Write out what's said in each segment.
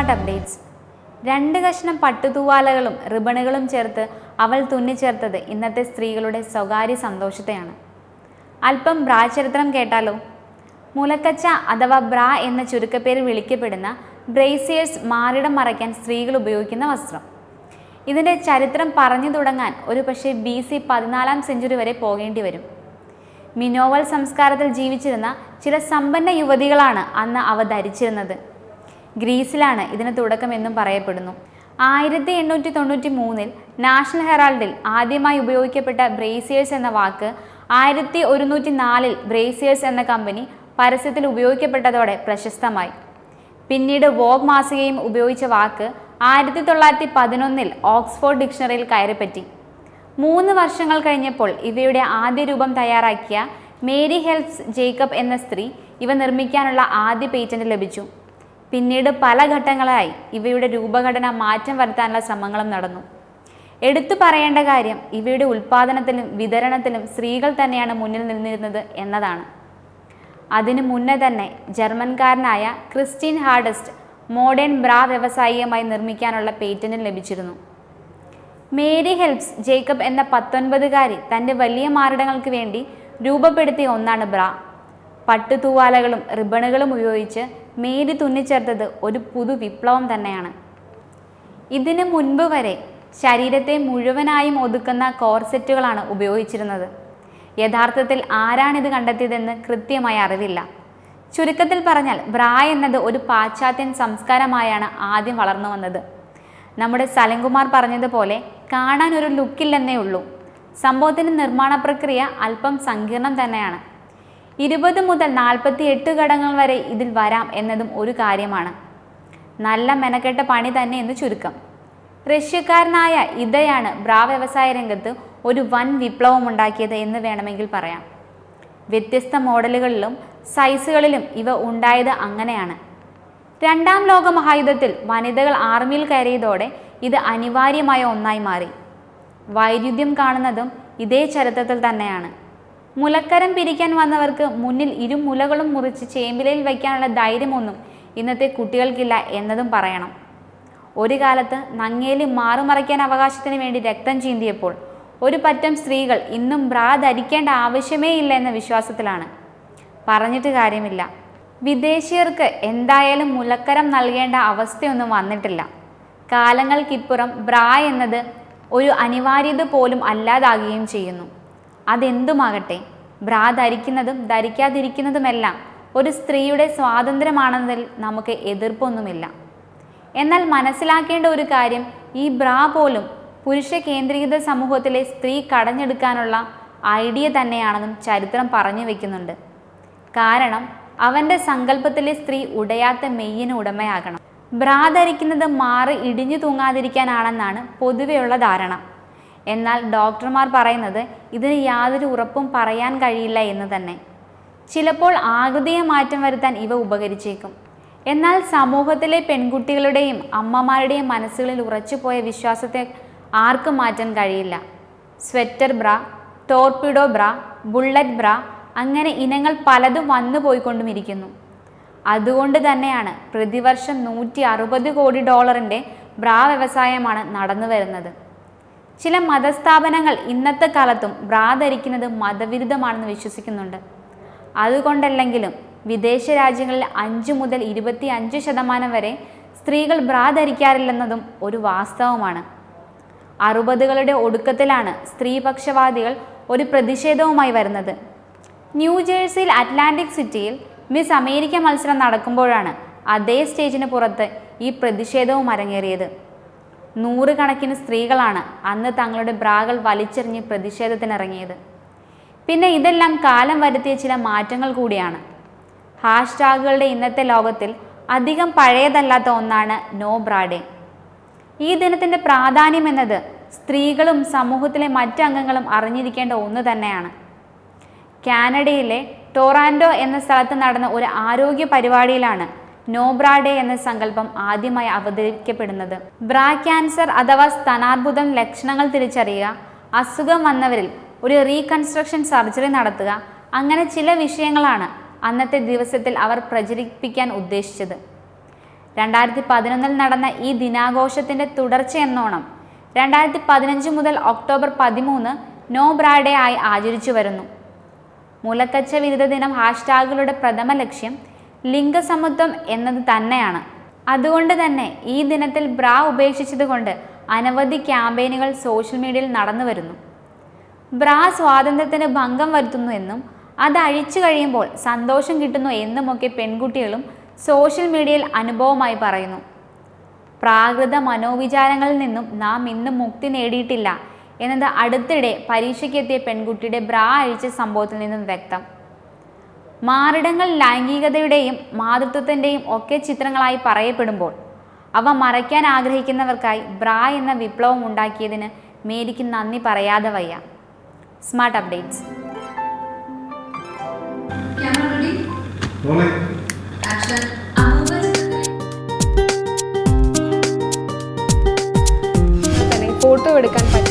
Smart updates. രണ്ട് കഷ്ണം പട്ടുതൂവാലകളും റിബണുകളും ചേർത്ത് അവൾ തുന്നിച്ചേർത്തത് ഇന്നത്തെ സ്ത്രീകളുടെ സ്വകാര്യ സന്തോഷത്തെയാണ്. അല്പം ബ്രാ ചരിത്രം കേട്ടാലോ? മുലക്കച്ച അഥവാ ബ്രാ എന്ന ചുരുക്കപ്പേര് വിളിക്കപ്പെടുന്ന ബ്രേസിയേഴ്സ് മാറിടം മറയ്ക്കാൻ സ്ത്രീകൾ ഉപയോഗിക്കുന്ന വസ്ത്രം. ഇതിന്റെ ചരിത്രം പറഞ്ഞു തുടങ്ങാൻ ഒരു പക്ഷേ ബി സി പതിനാലാം സെഞ്ചുറി വരെ പോകേണ്ടി വരും. മിനോവൽ സംസ്കാരത്തിൽ ജീവിച്ചിരുന്ന ചില സമ്പന്ന യുവതികളാണ് അന്ന് അവ ധരിച്ചിരുന്നത്. ഗ്രീസിലാണ് ഇതിന് തുടക്കമെന്നും പറയപ്പെടുന്നു. ആയിരത്തി എണ്ണൂറ്റി തൊണ്ണൂറ്റി മൂന്നിൽ നാഷണൽ ഹെറാൾഡിൽ ആദ്യമായി ഉപയോഗിക്കപ്പെട്ട ബ്രേസിയേഴ്സ് എന്ന വാക്ക് ആയിരത്തി ഒരുന്നൂറ്റി നാലിൽ ബ്രേസിയേഴ്സ് എന്ന കമ്പനി പരസ്യത്തിൽ ഉപയോഗിക്കപ്പെട്ടതോടെ പ്രശസ്തമായി. പിന്നീട് വോഗ് മാസികയും ഉപയോഗിച്ച വാക്ക് ആയിരത്തി തൊള്ളായിരത്തി പതിനൊന്നിൽ ഓക്സ്ഫോർഡ് ഡിക്ഷണറിയിൽ കയറിപ്പറ്റി. മൂന്ന് വർഷങ്ങൾ കഴിഞ്ഞപ്പോൾ ഇവയുടെ ആദ്യ രൂപം തയ്യാറാക്കിയ മേരി ഹെൽപ്സ് ജേക്കബ് എന്ന സ്ത്രീ ഇവ നിർമ്മിക്കാനുള്ള ആദ്യ പേറ്റന്റ് ലഭിച്ചു. പിന്നീട് പല ഘട്ടങ്ങളായി ഇവയുടെ രൂപഘടന മാറ്റം വരുത്താനുള്ള ശ്രമങ്ങളും നടന്നു. എടുത്തു പറയേണ്ട കാര്യം ഇവയുടെ ഉൽപ്പാദനത്തിലും വിതരണത്തിലും സ്ത്രീകൾ തന്നെയാണ് മുന്നിൽ നിന്നിരുന്നത് എന്നതാണ്. അതിനു മുന്നേ തന്നെ ജർമ്മൻകാരനായ ക്രിസ്റ്റീൻ ഹാർഡസ്റ്റ് മോഡേൺ ബ്രാ വ്യവസായികമായി നിർമ്മിക്കാനുള്ള പേറ്റന്റ് ലഭിച്ചിരുന്നു. മേരി ഹെൽപ്സ് ജേക്കബ് എന്ന പത്തൊൻപതുകാരി തന്റെ വലിയ മാറിടങ്ങൾക്ക് വേണ്ടി രൂപപ്പെടുത്തിയ ഒന്നാണ് ബ്രാ. പട്ടുതൂവാലകളും റിബണുകളും ഉപയോഗിച്ച് മേരി തുന്നിച്ചേർത്തത് ഒരു പുതു വിപ്ലവം തന്നെയാണ്. ഇതിനു മുൻപ് വരെ ശരീരത്തെ മുഴുവനായും ഒതുക്കുന്ന കോർസെറ്റുകളാണ് ഉപയോഗിച്ചിരുന്നത്. യഥാർത്ഥത്തിൽ ആരാണിത് കണ്ടെത്തിയതെന്ന് കൃത്യമായി അറിവില്ല. ചുരുക്കത്തിൽ പറഞ്ഞാൽ ബ്രാ എന്നത് ഒരു പാശ്ചാത്യൻ സംസ്കാരമായാണ് ആദ്യം വളർന്നു വന്നത്. നമ്മുടെ സലൻകുമാർ പറഞ്ഞതുപോലെ കാണാൻ ഒരു ലുക്കില്ലെന്നേ ഉള്ളൂ. സംഭവത്തിന്റെ നിർമ്മാണ പ്രക്രിയ അല്പം സങ്കീർണം തന്നെയാണ്. ഇരുപത് മുതൽ നാൽപ്പത്തി എട്ട് ഘടകങ്ങൾ വരെ ഇതിൽ വരാം എന്നതും ഒരു കാര്യമാണ്. നല്ല മെനക്കെട്ട പണി തന്നെ എന്ന് ചുരുക്കം. റഷ്യക്കാരനായ ഇതയാണ് ബ്രാ വ്യവസായ രംഗത്ത് ഒരു വൻ വിപ്ലവം ഉണ്ടാക്കിയത് എന്ന് വേണമെങ്കിൽ പറയാം. വ്യത്യസ്ത മോഡലുകളിലും സൈസുകളിലും ഇവ ഉണ്ടായത് അങ്ങനെയാണ്. രണ്ടാം ലോക മഹായുദ്ധത്തിൽ വനിതകൾ ആർമിയിൽ കയറിയതോടെ ഇത് അനിവാര്യമായ ഒന്നായി മാറി. വൈരുദ്ധ്യം കാണുന്നതും ഇതേ ചരിത്രത്തിൽ തന്നെയാണ്. മുലക്കരം പിരിക്കാൻ വന്നവർക്ക് മുന്നിൽ ഇരുമുലകളും മുറിച്ച് ചേമ്പിലയിൽ വയ്ക്കാനുള്ള ധൈര്യമൊന്നും ഇന്നത്തെ കുട്ടികൾക്കില്ല എന്നതും പറയണം. ഒരു കാലത്ത് നങ്ങേലി മാറുമറയ്ക്കാൻ അവകാശത്തിന് വേണ്ടി രക്തം ചീന്തിയപ്പോൾ ഒരു പറ്റം സ്ത്രീകൾ ഇന്നും ബ്രാ ധരിക്കേണ്ട ആവശ്യമേ ഇല്ല എന്ന വിശ്വാസത്തിലാണ്. പറഞ്ഞിട്ട് കാര്യമില്ല. വിദേശീയർക്ക് എന്തായാലും മുലക്കരം നൽകേണ്ട അവസ്ഥയൊന്നും വന്നിട്ടില്ല. കാലങ്ങൾക്കിപ്പുറം ബ്രാ എന്നത് ഒരു അനിവാര്യത പോലും അല്ലാതാകുകയും ചെയ്യുന്നു. അതെന്തുമാകട്ടെ? ബ്രാ ധരിക്കുന്നതും ധരിക്കാതിരിക്കുന്നതുമെല്ലാം ഒരു സ്ത്രീയുടെ സ്വാതന്ത്ര്യമാണെന്നതിൽ നമുക്ക് എതിർപ്പൊന്നുമില്ല. എന്നാൽ മനസ്സിലാക്കേണ്ട ഒരു കാര്യം ഈ ബ്രാ പോലും പുരുഷ കേന്ദ്രീകൃത സമൂഹത്തിലെ സ്ത്രീ കടഞ്ഞെടുക്കാനുള്ള ഐഡിയ തന്നെയാണെന്നും ചരിത്രം പറഞ്ഞു വെക്കുന്നുണ്ട്. കാരണം അവന്റെ സങ്കല്പത്തിലെ സ്ത്രീ ഉടയാത്ത മെയ്യിന് ഉടമയാകണം. ബ്രാ ധരിക്കുന്നത് മാറി ഇടിഞ്ഞു തൂങ്ങാതിരിക്കാനാണെന്നാണ് പൊതുവെയുള്ള ധാരണ. എന്നാൽ ഡോക്ടർമാർ പറയുന്നത് ഇതിന് യാതൊരു ഉറപ്പും പറയാൻ കഴിയില്ല എന്ന് തന്നെ. ചിലപ്പോൾ ആകൃതിയെ മാറ്റം വരുത്താൻ ഇവ ഉപകരിച്ചേക്കും. എന്നാൽ സമൂഹത്തിലെ പെൺകുട്ടികളുടെയും അമ്മമാരുടെയും മനസ്സുകളിൽ ഉറച്ചുപോയ വിശ്വാസത്തെ ആർക്കും മാറ്റാൻ കഴിയില്ല. സ്വെറ്റർ ബ്ര ടോർപിഡോ ബ്ര ബുള്ളറ്റ് ബ്ര അങ്ങനെ ഇനങ്ങൾ പലതും വന്നു പോയിക്കൊണ്ടുമിരിക്കുന്നു അതുകൊണ്ട് തന്നെയാണ് പ്രതിവർഷം നൂറ്റി അറുപത് കോടി ഡോളറിന്റെ ബ്രാ വ്യവസായമാണ് നടന്നു വരുന്നത് ചില മതസ്ഥാപനങ്ങൾ ഇന്നത്തെ കാലത്തും ബ്രാ ധരിക്കുന്നത് മതവിരുദ്ധമാണെന്ന് വിശ്വസിക്കുന്നുണ്ട്. അതുകൊണ്ടല്ലെങ്കിലും വിദേശ രാജ്യങ്ങളിൽ അഞ്ച് മുതൽ ഇരുപത്തി അഞ്ച് ശതമാനം വരെ സ്ത്രീകൾ ബ്രാ ധരിക്കാറില്ലെന്നതും ഒരു വാസ്തവമാണ്. അറുപതുകളുടെ ഒടുക്കത്തിലാണ് സ്ത്രീപക്ഷവാദികൾ ഒരു പ്രതിഷേധവുമായി വരുന്നത്. ന്യൂജേഴ്സിയിൽ അറ്റ്ലാന്റിക് സിറ്റിയിൽ മിസ് അമേരിക്ക മത്സരം നടക്കുമ്പോഴാണ് അതേ സ്റ്റേജിന് പുറത്ത് ഈ പ്രതിഷേധവും അരങ്ങേറിയത്. നൂറുകണക്കിന് സ്ത്രീകളാണ് അന്ന് തങ്ങളുടെ ബ്രാകൾ വലിച്ചെറിഞ്ഞ് പ്രതിഷേധത്തിനിറങ്ങിയത്. പിന്നെ ഇതെല്ലാം കാലം വരുത്തിയ ചില മാറ്റങ്ങൾ കൂടിയാണ്. ഹാഷ്ടാഗുകളുടെ ഇന്നത്തെ ലോകത്തിൽ അധികം പഴയതല്ലാത്ത ഒന്നാണ് നോ ബ്രാഡേ. ഈ ദിനത്തിന്റെ പ്രാധാന്യം എന്നത് സ്ത്രീകളും സമൂഹത്തിലെ മറ്റ് അംഗങ്ങളും അറിഞ്ഞിരിക്കേണ്ട ഒന്ന് തന്നെയാണ്. കാനഡയിലെ ടൊറാൻഡോ എന്ന സ്ഥലത്ത് നടന്ന ഒരു ആരോഗ്യ പരിപാടിയിലാണ് നോബ്രാഡേ എന്ന സങ്കല്പം ആദ്യമായി അവതരിക്കപ്പെടുന്നത് ബ്രാ ക്യാൻസർ അഥവാ സ്തനാർബുദം ലക്ഷണങ്ങൾ തിരിച്ചറിയുക അസുഖം വന്നവരിൽ ഒരു റീകൺസ്ട്രക്ഷൻ സർജറി നടത്തുക അങ്ങനെ ചില വിഷയങ്ങളാണ് അന്നത്തെ ദിവസത്തിൽ അവർ പ്രചരിപ്പിക്കാൻ ഉദ്ദേശിച്ചത്. രണ്ടായിരത്തി പതിനൊന്നിൽ നടന്ന ഈ ദിനാഘോഷത്തിന്റെ തുടർച്ചയെന്നോണം രണ്ടായിരത്തി പതിനഞ്ച് മുതൽ ഒക്ടോബർ പതിമൂന്ന് നോ ബ്രാഡേ ആയി ആചരിച്ചു വരുന്നു. മൂലക്കച്ച വിരുദ്ധ ദിനം ഹാഷ്ടാഗുകളുടെ പ്രഥമ ലക്ഷ്യം ലിംഗസമത്വം എന്നത് തന്നെയാണ്. അതുകൊണ്ട് തന്നെ ഈ ദിനത്തിൽ ബ്രാ ഉപേക്ഷിച്ചതുകൊണ്ട് അനവധി ക്യാമ്പയിനുകൾ സോഷ്യൽ മീഡിയയിൽ നടന്നു വരുന്നു. ബ്രാ സ്വാതന്ത്ര്യത്തിന് ഭംഗം വരുത്തുന്നു എന്നും അത് അഴിച്ചു കഴിയുമ്പോൾ സന്തോഷം കിട്ടുന്നു എന്നുമൊക്കെ പെൺകുട്ടികളും സോഷ്യൽ മീഡിയയിൽ അനുഭവമായി പറയുന്നു. പ്രാകൃത മനോവിചാരങ്ങളിൽ നിന്നും നാം ഇന്നും മുക്തി നേടിയിട്ടില്ല എന്നത് അടുത്തിടെ പരീക്ഷയ്ക്കെത്തിയ പെൺകുട്ടിയുടെ ബ്രാ അഴിച്ച സംഭവത്തിൽ നിന്നും വ്യക്തം. മാറിടങ്ങൾ ലൈംഗികതയുടെയും മാതൃത്വത്തിന്റെയും ഒക്കെ ചിത്രങ്ങളായി പറയപ്പെടുമ്പോൾ അവ മറയ്ക്കാൻ ആഗ്രഹിക്കുന്നവർക്കായി ബ്രാ എന്ന വിപ്ലവം ഉണ്ടാക്കിയതിന് മേരിക്ക് നന്ദി പറയാതെ വയ്യ smart updates Camera ready? Rolling. Action. തന്നെ ഫോട്ടോ എടുക്കാൻ പറ്റിയ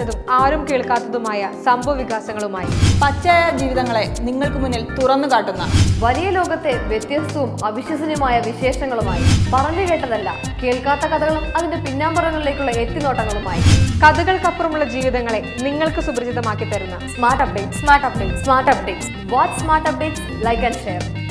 നിറഞ്ഞതും ആരും കേൾക്കാത്തതുമായ സംഭവ വികാസങ്ങളുമായി. പച്ചയായ ജീവിതങ്ങളെ നിങ്ങൾക്ക് മുന്നിൽ തുറന്നു കാട്ടുന്ന വലിയ ലോകത്തെ വ്യത്യസ്തവും അവിശ്വസനീയമായ വിശേഷങ്ങളുമായി. പറഞ്ഞു കേട്ടതല്ല കേൾക്കാത്ത കഥകളും അതിന്റെ പിന്നാമ്പുറങ്ങളിലേക്കുള്ള എത്തിനോട്ടങ്ങളുമായി. കഥകൾക്കപ്പുറമുള്ള ജീവിതങ്ങളെ നിങ്ങൾക്ക് സുപരിചിതമാക്കി തരുന്ന smart update smart update smart updates. What smart updates like and share.